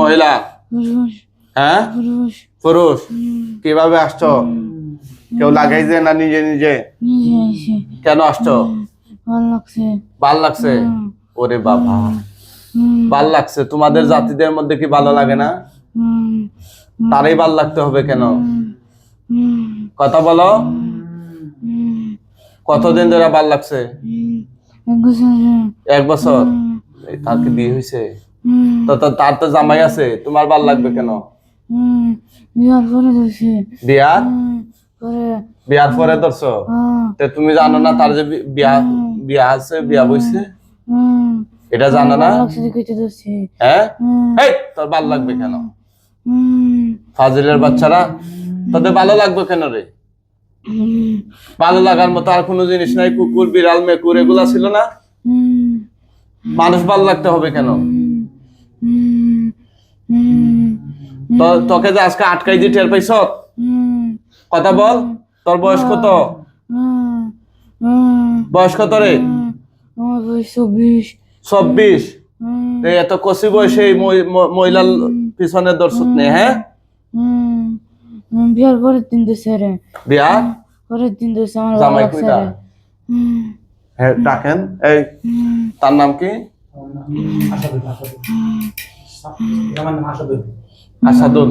মহিলা? হ্যাঁ? পুরুষ। কীভাবে আসছো? কেউ লাগাইছে না নিজে নিজে? কেন আসছো? ভালো লাগছে। ওরে বাবা। ভালো লাগছে। তোমাদের জাতিদের মধ্যে কি ভালো লাগে না? তারই ভালো লাগতে হবে কেন? কথা বলো। কতদিন ধরে ভালো লাগছে? এক বছর। এক বছর? এই তার কি বিয়ে হয়েছে তো তার তো জামাই আছে তোমার ভালো লাগবে কেন? বিয়ার পরে ধরছে। বিয়ার? বিয়ার পরে ধরছো? হ্যাঁ, তে তুমি জানো না তার যে বিয়া বিয়া আছে বিয়া বইছে? এটা জানো না? হ্যাঁ? এই তোর ভালো লাগবে কেন? ফাজিলের বাচ্চারা? তোদের ভালো লাগবে কেন রে? ভালো লাগার মতো আর কোনো জিনিস নাই কুকুর বিড়াল মেকুর এগুলা ছিল না? মানুষ ভালো লাগতে হবে কেন? তোকে যে আজকে আটকাই দিয়ে টের পাইছ? হুম, কথা বল তোর বয়স কত? বয়স কত রে? চব্বিশ। চব্বিশ এত কষি বয়সে মহিলার পিছনে দর্শক নেই হ্যাঁ? বিয়ার পরের দিন বিয়া? পরের দিন আমার জামাই কইটা হ্যাঁ ডাকেন। এই তার নাম কি? আসাদুল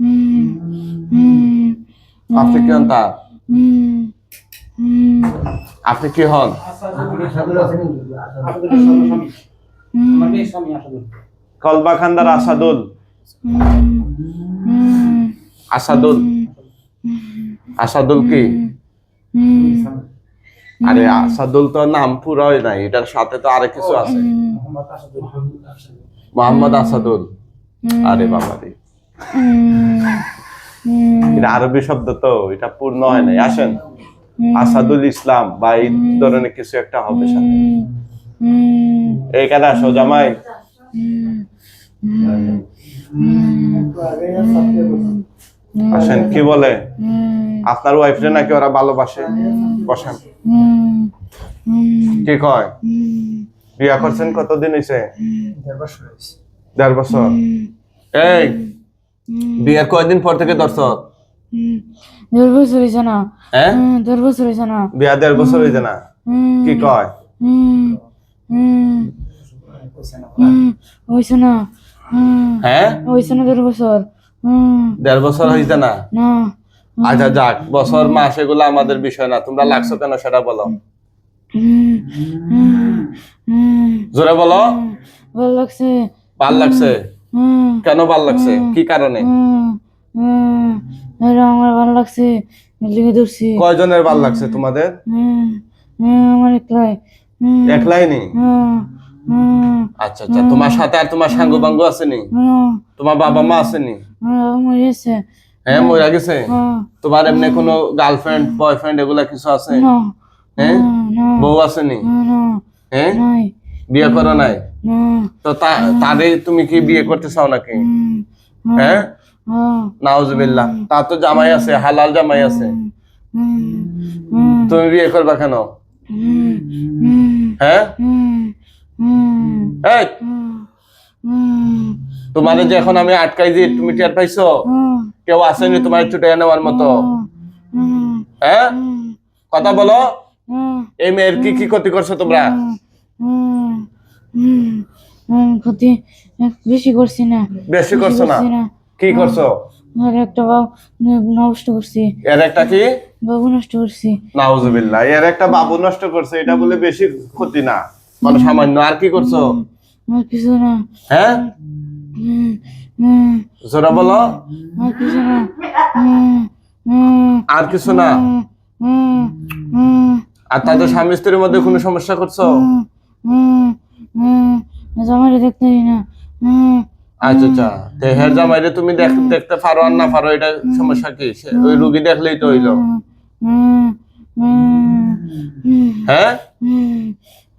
হুম, হুম, আপনি কি হন তার হুম, হুম, আপনি কি হন কলবা খান্দার আসাদুল হুম, হুম, আসাদুল আসাদুল কি হুম, আরে আসাদুল তো নাম পুরোই নাই এটার সাথে তো আরেক কিছু আছে। মোহাম্মদ আসাদুল আরে বাবা রে এটা আরবি শব্দ তো এটা পূর্ণ হয় নাই। আসেন। আসাদুল ইসলাম বা এই ধরনের কিছু একটা হবে সাথে। হুম, এইখানে আসো জামাই। আসেন কি বলে? আপনার ওয়াইফরে নাকি ওরা ভালোবাসে? বসেন। কি কয়? বিয়া করছেন কতদিন হয়েছে দেড় বছর এই বিয়ের কয়দিন পর থেকে দর্শক হুম, দেড় বছর হয়েছে না। হ্যাঁ? দেড় বছর হয়েছে না। বিয়া দেড় বছর হয়েছে না? হুম, কি কয়? হুম, হুম, হুম, হয়েছে না। হ্যাঁ? হয়েছে না দেড় বছর। দেড় বছর হয়েছে না? আচ্ছা যাক বছর মাস এগুলো আমাদের বিষয় না। তোমরা লাগছো কেন সেটা বলো। জোরে বলো। ভালো লাগছে। ভালো লাগছে? হুম, কেন ভালো লাগছে? কি কারণে? আমার ভালো লাগছে। লিখে ধরছি। কয়জনের ভালো লাগছে তোমাদের? আমার একলাই। একলাই নি? আচ্ছা আচ্ছা তোমার সাথে আর তোমার সাঙ্গ বাঙ্গ আসেনি? তোমার বাবা মা আসেনি? হ্যাঁ মরে গেছে? তোমার এমনি কোনো গার্লফ্রেন্ড বয়ফ্রেন্ড এগুলা কিছু আছে? হ্যাঁ? বউ আসেনি? হ্যাঁ? বিয়ে করো নাই? তো তা- তারে তুমি কি বিয়ে করতে চাও নাকি? হ্যাঁ? হুম, নাউজুবিল্লাহ। তার তো জামাই আছে হালাল জামাই আছে। তুমি বিয়ে করবা কেন? হ্যাঁ? এই! তোমারে যে এখন আমি আটকাই দিয়ে তুমি টের পাইছো? কেউ আসেনি তোমার ছুটে নেওয়ার মতো। হ্যাঁ? কথা বলো। এই মেয়ের কি কি ক্ষতি করছ তোমরা? হুম, হুম, হুম, ক্ষতি বেশি করছি না। বেশি করছ না? করছি না। কি করছ? আর একটা বাবু নষ্ট করছি। এর একটা কি? বাবু নষ্ট করছি। নাউজুবিল্লাহ এর একটা বাবু নষ্ট করছে এটা বলে বেশি ক্ষতি না। মানে সামান্য। আর কি করছ? আর কিছু না। হ্যাঁ? জোরা বলো। আর কিছু না। আর কিছু না? হুম, হুম, আর তাদের স্বামী স্ত্রীর মধ্যে কোনো সমস্যা করছ? হুম, হুম, হুম, জামাইরে দেখতে না। আচ্ছা আচ্ছা। তে হের জামাইরে তুমি দেখ- দেখতে পারো আর না পারো এটা সমস্যা কি? ওই রুগী দেখলেই তো হইল। হ্যাঁ?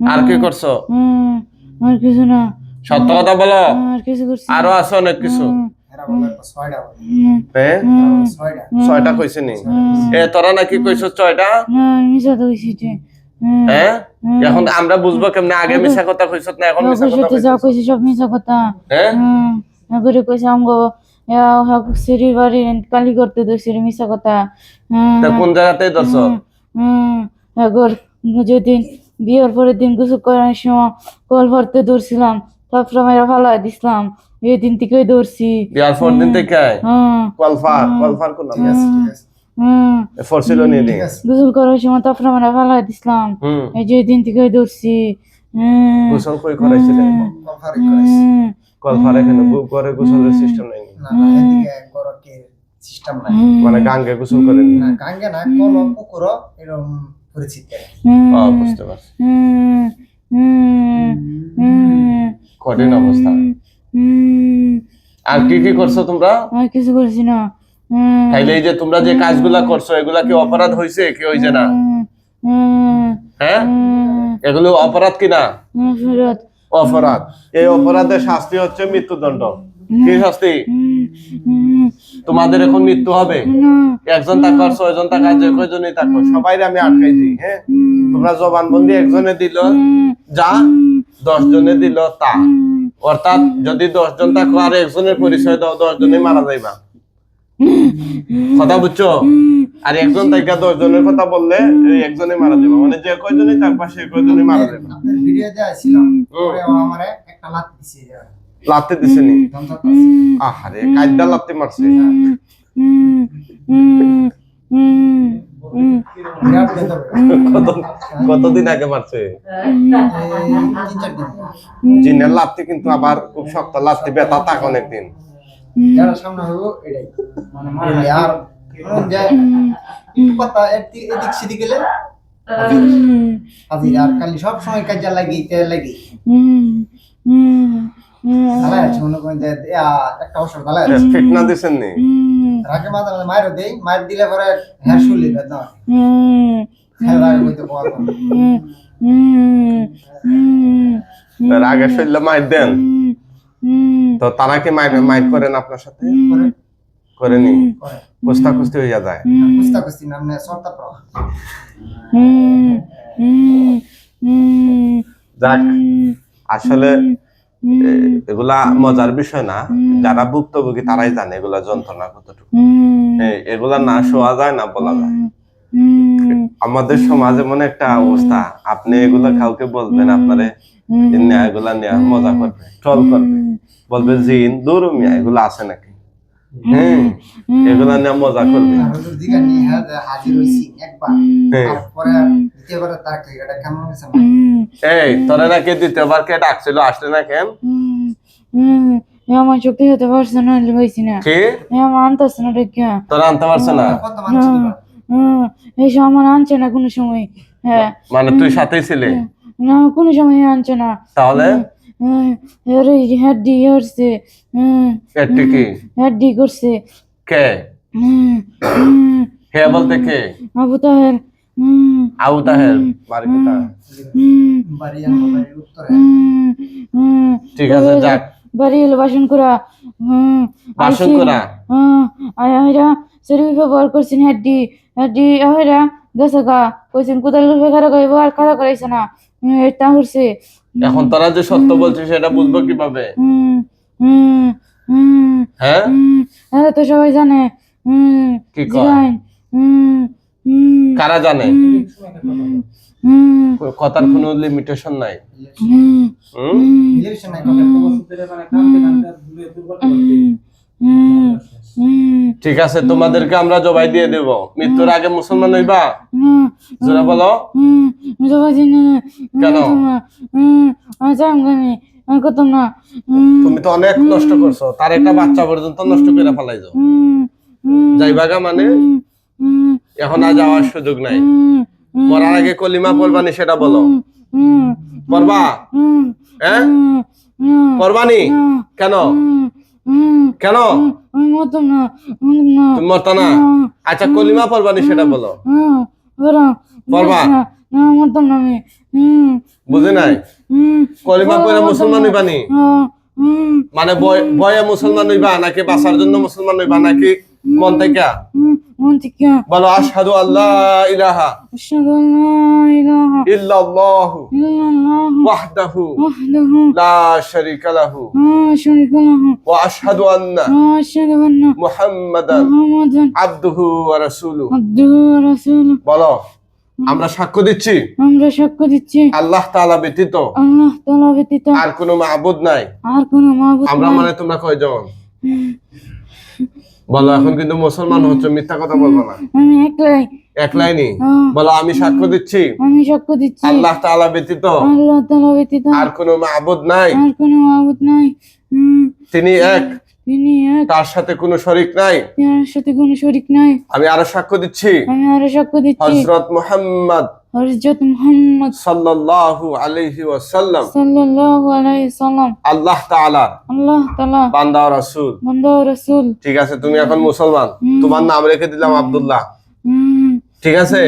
আর কি করছ? হুম, আর কিছু না। সত্য কথা বলো। আর কিছু করছি আরও আছে অনেক কিছু। ছয়টা হুম, হুম, ছয়টা। ছয়টা কইছে নি এ তোরা নাকি কইছো ছয়টা? হ্যাঁ? এখন আমরা বুঝব কেমনে? আগে মিশা কথা কইছ না এখন মিশা কথা যা কইছি সব মিশা কথা। হ্যাঁ? কইছে আমগো সিঁড়ি বাড়ি কালি করতে মিশা কথা। তা কোন এগর যেদিন বিয়ের পরের দিন গোসল করার সময় কল ভরতে ধরছিলাম তারপরে মেরা ভালো দিছিলাম এই দিন থেকেই ধরছি। বিয়ার পর দিন থেকে ফরছিল নি নি ঠিক গোসল করার সময় তারপরে মেরা ভালো দিছিলাম। এই যে দিন ধরছি। হুম। গোসল কই করাইছিলেন? হুম। কলফার এখানে গু- ঘরে গোসলের সিস্টেম নাই না? না এদিকে গরকে সিস্টেম নাই। মানে গাঙ্গে গোসল করেন না গাঙ্গে না কোন পুকুর এরকম পরিচিত। বুঝতে পারছি। কঠিন অবস্থা। আর কি কি করছ তোমরা? কিছু করছি না। তাইলে এই যে তোমরা যে কাজগুলা করছ এগুলা কি অপরাধ হইছে কি হইছে না? হুম হ্যাঁ? এগুলো অপরাধ কিনা হুম ফেরত অপরাধ। এই অপরাধের শাস্তি হচ্ছে মৃত্যুদণ্ড। কি শাস্তি? তোমাদের এখন মৃত্যু হবে। একজন থাকো আর ছয়জন থাকা যে কয়জনই থাকো সবাই আমি আটকাই দিই হ্যাঁ তোমরা জবানবন্দি একজনে দিল যা দশ জনে দিল তা। অর্থাৎ যদি দশ জন থাকো আর একজনের পরিচয় দাও দশ জনে মারা যাইবা। কথা বুঝছ? আর একজন থেকে দশ জনের কথা বললে একজনে মারা যাবে মানে যে কয়জনই থাকবা সেই কয়জনই মারা যাবে আপনার ভিডিও দেওয়া ছিল পরে ও আমারে একটা লাত দিছে। লাতে দিছে নি। আহারে কাইদা লাতে মারছে। কতদিন আগে মারছে? জিনের লাত্তি কিন্তু আবার খুব শক্ত লাত্তি ব্যথা থাক অনেকদিন। সামনে এটাই। মানে আর মনে কথা এদিক সেদিক গেলে আর খালি সব সময় কাজে লাগি। লাগি ঢালাই আছে মনে করেন যে একটা বছর ঢালাই আছে? ফিটনা দিছেন নি রাগে মাথা মাথা দেই মায়ের দিলে পরে হ্যাঁ শুনলি বেদনা হ্যাঁ। রাগে মাইর দেন। তো তারা কি মাইর মাইর করেন আপনার সাথে? করে করেনি। করে কুস্তা কুস্তি হইয়া যায়। কুস্তা কুস্তি নামনে সর্তা প্র যাক আসলে এগুলা মজার বিষয় না। যারা ভুক্তভোগী তারাই জানে এগুলা যন্ত্রণা কতটুকু। এগুলা না শোয়া যায় না বলা যায়। আমাদের সমাজে মনে একটা অবস্থা আপনি এগুলা কাউকে বলবেন আপনারে এগুলা নেওয়া মজা করবে ট্রল করবে। বলবে জিন দূর মিয়া এগুলা আছে নাকি? হ্যাঁ এগুলা নিয়ে মজা করবে। আর হুজুর দিকে নিয়ে হ্যাঁ যে হাজির হইছি একবার। তারপরে দ্বিতীয়বার তার ক্রিকেটটা কেমন গেছে এই তোরা নাকি দ্বিতীয়বার কে ডাকছিল আসলে না কেন? আমার চোখে হতে পারছে না লুকাইছি না। কি? আমার আনতেছে না রেখা তোরা আনতে পারছে না? এইসব আমার আনছে না কোনো সময় হ্যাঁ। মানে তুই সাথেই ছিলে? না কোনো সময় আনছে না। তাহলে? করছে কি? হাড্ডি করছে। কে? হুম, হুম, হে বলতে কে? আবু তাহের হুম, আবু তাহের বাড়ি কোথায় হুম, বাড়ি আমার উত্তরে হুম, হুম। ঠিক আছে যাক। বাড়ি এলো বাসন করা হুম, বাসন করা হুম, আয় আয়রা শরীর ব্যবহার করছেন গেছে গা কইছেন কোদাল রূপে খারাপ করাইব আর খারাপ করাইছে না। এটা হচ্ছে এখন তারা যে সত্য বলছে সেটা বুঝব কীভাবে? হুম হুম হুম হ্যাঁ? তো সবাই জানে হুম কি কয়? হুম হুম কারা জানে? হুম কথার কোনো লিমিটেশন নাই। হুম হুম? নাই হুম হুম ঠিক আছে তোমাদেরকে আমরা জবাই দিয়ে দেব। মৃত্যুর আগে মুসলমান হইবা? জোরা বলো। কেন? তুমি তো অনেক নষ্ট করছ। তার একটা বাচ্চা পর্যন্ত নষ্ট করে হুম হুম। যাইবাগা মানে? এখন আর যাওয়ার সুযোগ নাই। মরার আগে কলিমা পড়বানি সেটা বলো। হুম পড়বা? হুম হ্যাঁ? হুম না পরবানি না? কেন? কেন? মরত না আচ্ছা কলিমা পড়বানি সেটা বলো। পড়বা? বুঝে নাই? কলিমা পড়ে মুসলমান হইবানি মানে বয়ে মুসলমান হইবা নাকি বাঁচার জন্য মুসলমান হইবা নাকি মন থেকে? মন থেকে। বলো আশহাদু আল্লাহ ইলাহা আশহাদু আন লা ইলাহা ইল্লাল্লাহু ইল্লাল্লাহ ওয়াহদাহু ওয়াহদাহু লা শারীকা লাহু লা শারীকা লাহু ওয়া আশহাদু আন্না ওয়া আশহাদু আন্না মুহাম্মাদান মুহাম্মাদান আবদুহু ওয়া রাসূলুহু আবদুহু ওয়া রাসূলুহু বলো আমরা সাক্ষ্য দিচ্ছি? আমরা সাক্ষ্য দিচ্ছি। আল্লাহ তাআলা ব্যতীত আল্লাহ তাআলা ব্যতীত আর কোনো মাবুদ নাই। আর কোনো মাবুদ আমরা। মানে তোমরা কয়জন? বলো এখন কিন্তু মুসলমান হচ্ছে মিথ্যা কথা বলব না। আমি একলাই। এক লাইনই হ্যাঁ, বলো আমি সাক্ষ্য দিচ্ছি? আমি সাক্ষ্য দিচ্ছি। আল্লাহ তাআলা ব্যতীত? আল্লাহ তাআলা ব্যতীত। আর কোনো মাবুদ নাই? আর কোনো মাবুদ নাই। তিনি এক? তিনি এক। তার সাথে কোনো শরিক নাই? তার সাথে কোনো শরীক নাই। আমি আরও সাক্ষ্য দিচ্ছি। আমি আরও সাক্ষ্য দিচ্ছি। হযরত মুহাম্মদ হযরত মুহাম্মদ সাল্লাল্লাহু আলাইহি ওয়াসাল্লাম। সাল্লাল্লাহু আলাইহি সাল্লাম আল্লাহ তাআলা। আল্লাহ তাআলা। বান্দা ও রাসূল। বান্দা ও রাসূল। ঠিক আছে তুমি এখন মুসলমান। তোমার নাম রেখে দিলাম আব্দুল্লাহ। ঠিক আছে?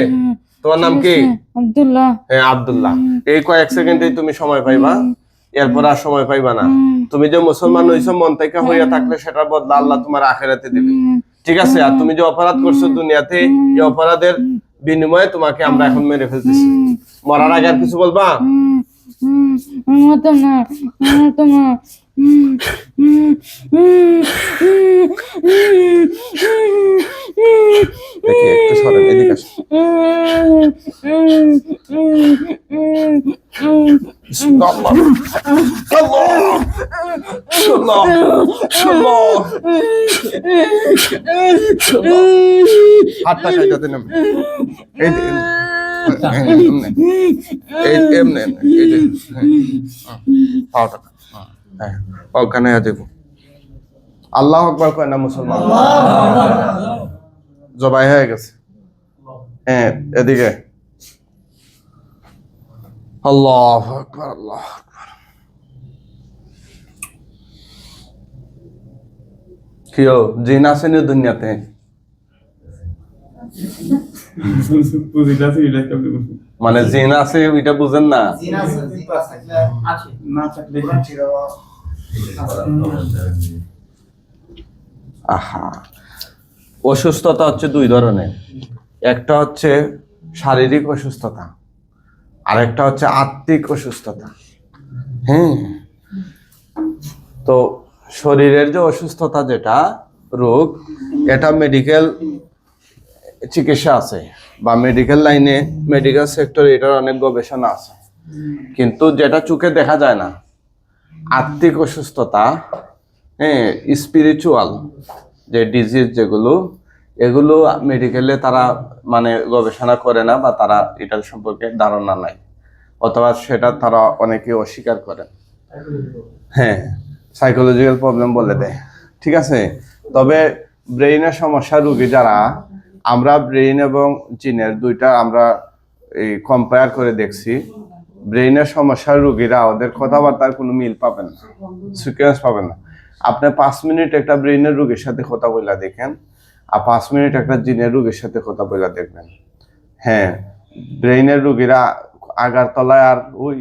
তোমার নাম কি? আব্দুল্লাহ। হ্যাঁ আব্দুল্লাহ। এই কয়েক সেকেন্ডে তুমি সময় পাইবা। এরপর আর সময় পাইবা না। তুমি যে মুসলমান হইছো মন থেকে হইয়া থাকলে সেটার বদলা আল্লাহ তোমার আখেরাতে দিবে। ঠিক আছে? আর তুমি যে অপরাধ করছ দুনিয়াতে এই অপরাধের বিনিময়ে তোমাকে আমরা এখন মেরে ফেলতেছি। মরার আগে আর কিছু বলবা? না। Peki kız hanım elini kaç. Bismillah. Allah. Allah. Allah. Allah. Hatta kaydedinim. Elim. Elimle. Elimle. Pardon. হ্যাঁ, দেব আল্লাহ আকবার কয় না মুসলমান? জবাই হয়ে গেছে। হ্যাঁ এদিকে। আল্লাহ আকবার আল্লাহ কিও জিন আসেনি দুনিয়াতে? মানে জিন আছে ওইটা বুঝেন না? জিন আছে, জিন থাকলে আছে। না থাকলে কোরআন শিখাবো। আহা। অসুস্থতা হচ্ছে দুই ধরনের। একটা হচ্ছে শারীরিক অসুস্থতা আর একটা হচ্ছে আত্মিক অসুস্থতা। হ্যাঁ তো শরীরের যে অসুস্থতা যেটা রোগ এটা মেডিকেল চিকিৎসা আছে বা মেডিকেল লাইনে মেডিকেল সেক্টরে এটার অনেক গবেষণা আছে। কিন্তু যেটা চোখে দেখা যায় না, আত্মিক অসুস্থতা হ্যাঁ স্পিরিচুয়াল যে ডিজিজ যেগুলো, এগুলো মেডিকেলে তারা মানে গবেষণা করে না বা তারা এটার সম্পর্কে ধারণা নাই। অথবা সেটা তারা অনেকে অস্বীকার করে। হ্যাঁ সাইকোলজিক্যাল প্রবলেম বলে দেয়। ঠিক আছে? তবে ব্রেইনের সমস্যা রুগী যারা আমরা ব্রেইন এবং জিনের দুইটা আমরা এই কম্পেয়ার করে দেখছি। ব্রেইনের সমস্যার রুগীরা ওদের কথাবার্তার কোনো মিল পাবেন না সিকুয়েন্স পাবেন না। আপনি পাঁচ মিনিট একটা ব্রেইনের রুগীর সাথে কথা বলে দেখেন, আর পাঁচ মিনিট একটা জিনের রুগীর সাথে কথা বলে দেখবেন। হ্যাঁ ব্রেইনের রোগীরা আগারতলায় আর ওই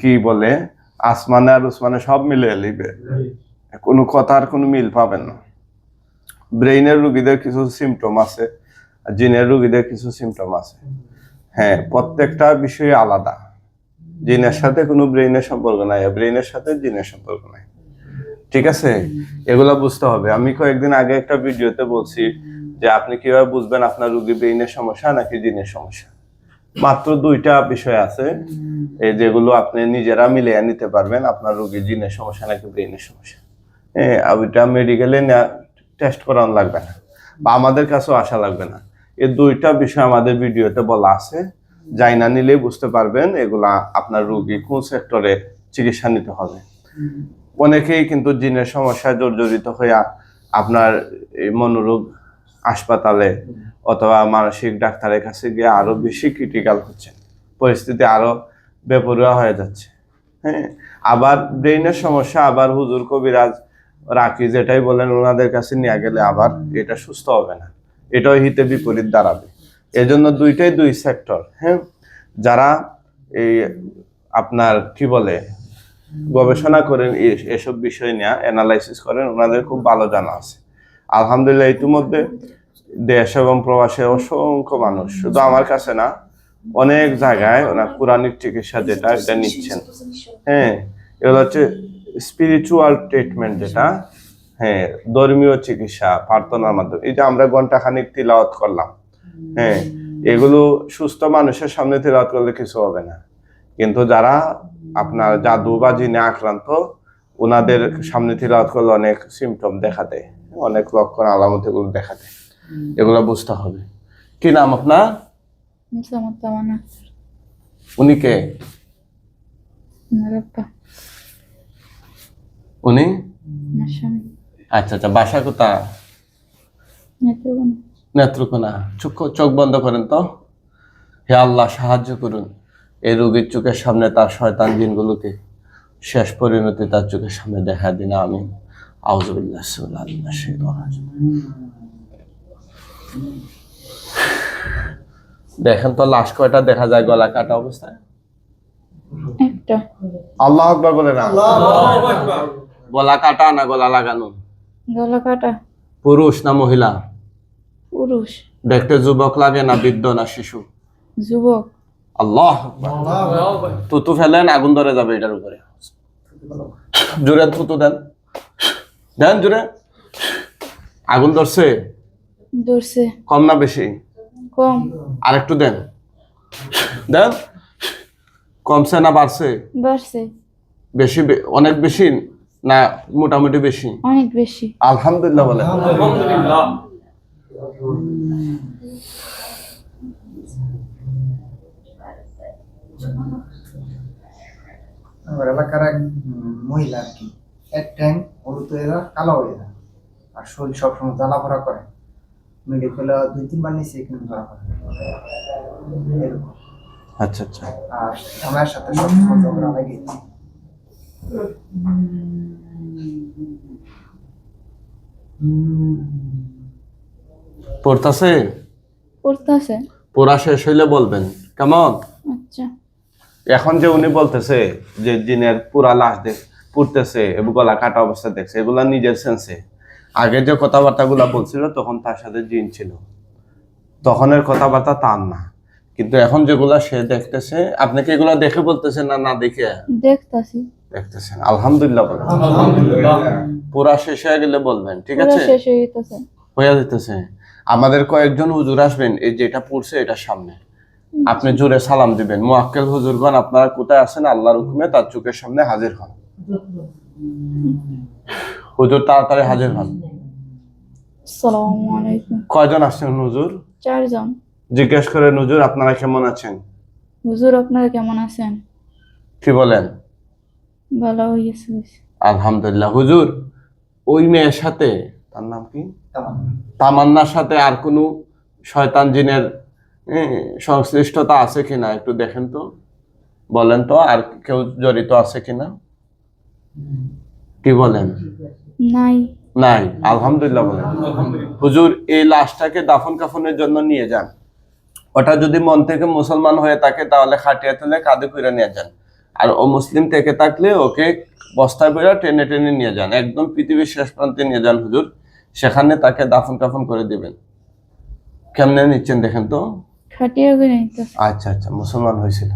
কি বলে, আসমানে আর উসমানে সব মিলে লিবে। কোনো কথার কোনো মিল পাবেন না। ব্রেইনের রুগীদের কিছু সিমটম আছে জিনের রুগীদের কিছু সিমটম আছে। হ্যাঁ প্রত্যেকটা বিষয় আলাদা। জিনের সাথে কোনো ব্রেইনের সম্পর্ক নাই ব্রেইনের সাথে জিনের সম্পর্ক নাই। ঠিক আছে? এগুলো বুঝতে হবে। আমি কয়েকদিন আগে একটা ভিডিওতে বলছি যে আপনি কীভাবে বুঝবেন আপনার রুগী ব্রেইনের সমস্যা নাকি জিনের সমস্যা। মাত্র দুইটা বিষয় আছে, এই যেগুলো আপনি নিজেরা মিলিয়ে নিতে পারবেন, আপনার রোগী জিনের সমস্যা নাকি ব্রেইনের সমস্যা। হ্যাঁ ওইটা মেডিকেলে টেস্ট করানো লাগবে না বা আমাদের কাছেও আসা লাগবে না। এই দুইটা বিষয় আমাদের ভিডিওতে বলা আছে। যাই না নিলেই বুঝতে পারবেন এগুলা আপনার রুগী কোন সেক্টরে চিকিৎসা নিতে হবে। অনেকেই কিন্তু জিনের সমস্যায় জর্জরিত হইয়া আপনার এই মনোরোগ হাসপাতালে অথবা মানসিক ডাক্তারের কাছে গিয়ে আরও বেশি ক্রিটিক্যাল হচ্ছে। পরিস্থিতি আরও বেপরোয়া হয়ে যাচ্ছে। হ্যাঁ আবার ব্রেইনের সমস্যা, আবার হুজুর কবিরাজ রাখি যেটাই বলেন, ওনাদের কাছে নিয়ে গেলে আবার এটা সুস্থ হবে না। এটাও হিতে বিপরীত দাঁড়াবে। এজন্য দুইটাই দুই সেক্টর হ্যাঁ যারা এই আপনার কি বলে, গবেষণা করেন এসব বিষয় নিয়ে অ্যানালাইসিস করেন, ওনাদের খুব ভালো জানা আছে। আলহামদুলিল্লাহ, ইতিমধ্যে দেশ এবং প্রবাসে অসংখ্য মানুষ, শুধু আমার কাছে না, অনেক জায়গায় ওনার পুরাণিক চিকিৎসা যেটা, এটা নিচ্ছেন। হ্যাঁ এগুলো হচ্ছে স্পিরিচুয়াল ট্রিটমেন্ট যেটা হ্যাঁ ধর্মীয় চিকিৎসা প্রার্থনার মাধ্যমে। এই যে আমরা ঘন্টাখানিক তিলাওয়াত করলাম হ্যাঁ এগুলো সুস্থ মানুষের সামনে তিলাওয়াত করলে কিছু হবে না। কিন্তু যারা আপনার জাদু বা জিনে আক্রান্ত ওনাদের সামনে তিলাওয়াত করলে অনেক সিমটম দেখা দেয় অনেক লক্ষণ আলামত এগুলো দেখা দেয়। এগুলো বুঝতে হবে। কি নাম আপনার? উনি কে? উনি? আচ্ছা আচ্ছা বাসা কোথা নেত্রকোনা। চোখ চোখ বন্ধ করেন তো। হে আল্লাহ সাহায্য করুন। এই রোগীর চোখের সামনে তার শয়তান জিনগুলোকে শেষ পরিণতি তার চোখের সামনে দেখা দিন আমি আউজুবিল্লাহ দেখেন তো লাশ কয়টা দেখা যায় গলা কাটা অবস্থায়? আল্লাহ আকবার বলে না? গলা কাটা না গলা লাগানো? গলা কাটা। পুরুষ না মহিলা? পুরুষ। দেখতে যুবক লাগে না বৃদ্ধ না শিশু? যুবক। আল্লাহ। আকবার। তুতু ফেলেন আগুন ধরে যাবে এটার উপরে। জোরে তুতু দেন। দেন জোরে আগুন ধরছে? ধরছে। কম না বেশি? কম। আর একটু দেন। দেন। কমছে না বাড়ছে? বাড়ছে। বেশি অনেক বেশি না মোটামুটি বেশি। অনেক বেশি। আলহামদুলিল্লাহ বলে। আলহামদুলিল্লাহ। আমার এলাকার এক মহিলা আর কি এক ট্যাং হলুদ হয়ে যায় কালো হয়ে যায় আর শরীর সবসময় জ্বালা ভরা করে মেডিকেলে দুই তিনবার নিচে এখানে ধরা পড়ে এরকম। আচ্ছা আচ্ছা। আর আমার সাথে সবসময় ঝগড়া লাগে। পড়তাছে? পড়তেছে। পড়া শেষ হইলে বলবেন। কেমন? আচ্ছা। এখন যে উনি বলতেছে যে জিনের পুরা লাশ দেখ পুড়তেছে এবং গলা কাটা অবস্থা দেখছে এগুলা নিজের সেন্সে আগে যে কথাবার্তাগুলা বলছিল তখন তার সাথে জিন ছিল। তখনের কথাবার্তা তার না। কিন্তু এখন যেগুলা সে দেখতেছে আপনি কি এগুলা দেখে বলতেছেন না না দেখে? দেখতাছি। দেখতেছেন। আলহামদুলিল্লাহ বলেন। পুরা শেষ হয়ে গেলে বলবেন ঠিক আছে? শেষ হয়ে যেতেছে। আমাদের কয়েকজন হুজুর আসবেন এই যেটা পড়ছে এটার সামনে। আপনি জোরে সালাম দিবেন। মুআক্কেল হুজুরগণ আপনারা কোথায় আছেন? আল্লাহর হুকুমে তার চোখের সামনে হাজির হন। হুজুর তাড়াতাড়ি হাজির হন। কয়জন আসছেন হুজুর? চারজন। জিজ্ঞেস করেন হুজুর আপনারা কেমন আছেন? হুজুর আপনারা কেমন আছেন? কি বলেন? ভালো হয়েছে আলহামদুলিল্লাহ হুজুর ওই মেয়ের সাথে তার নাম কি? তামান্নার সাথে আর কোনো শয়তান জিনের সংশ্লিষ্টতা আছে কিনা? একটু দেখেন তো। বলেন তো আর কেউ জড়িত আছে কিনা? কি বলেন? নাই। নাই আলহামদুলিল্লাহ বলেন। হুজুর এই লাশটাকে দাফন কাফনের জন্য নিয়ে যান। ওটা যদি মন থেকে মুসলমান হয়ে থাকে তাহলে খাটিয়া তুলে কাঁধে করে নিয়ে যান। আর ও মুসলিম থেকে থাকলে ওকে বস্তায় বেড়া টেনে টেনে নিয়ে যান। একদম পৃথিবীর শেষ প্রান্তে নিয়ে যান হুজুর। সেখানে তাকে দাফন কাফন করে দিবেন। কেমনে নিচ্ছেন দেখেন তো? আচ্ছা আচ্ছা মুসলমান হয়েছিল।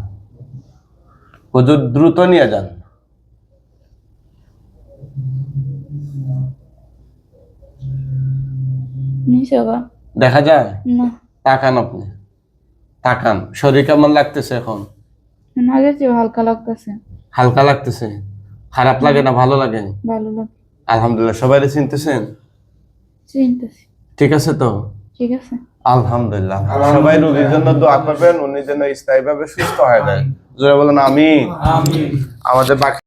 হুজুর দ্রুত নিয়ে যান। দেখা যায়? তাকান আপনি। তাকান। শরীর কেমন লাগতেছে এখন? চেয়ে হালকা লাগতেছে। হালকা লাগতেছে। খারাপ লাগে না ভালো লাগে? ভালো লাগে। আলহামদুলিল্লাহ সবাই চিনতেছেন? চিনতেছি। ঠিক আছে তো? ঠিক আছে। আলহামদুলিল্লাহ। সবাই রোগীর জন্য দোয়া করবেন উনি যেন স্থায়ীভাবে সুস্থ হয়ে যায়। জোরে বলেন আমি আমাদের বাকি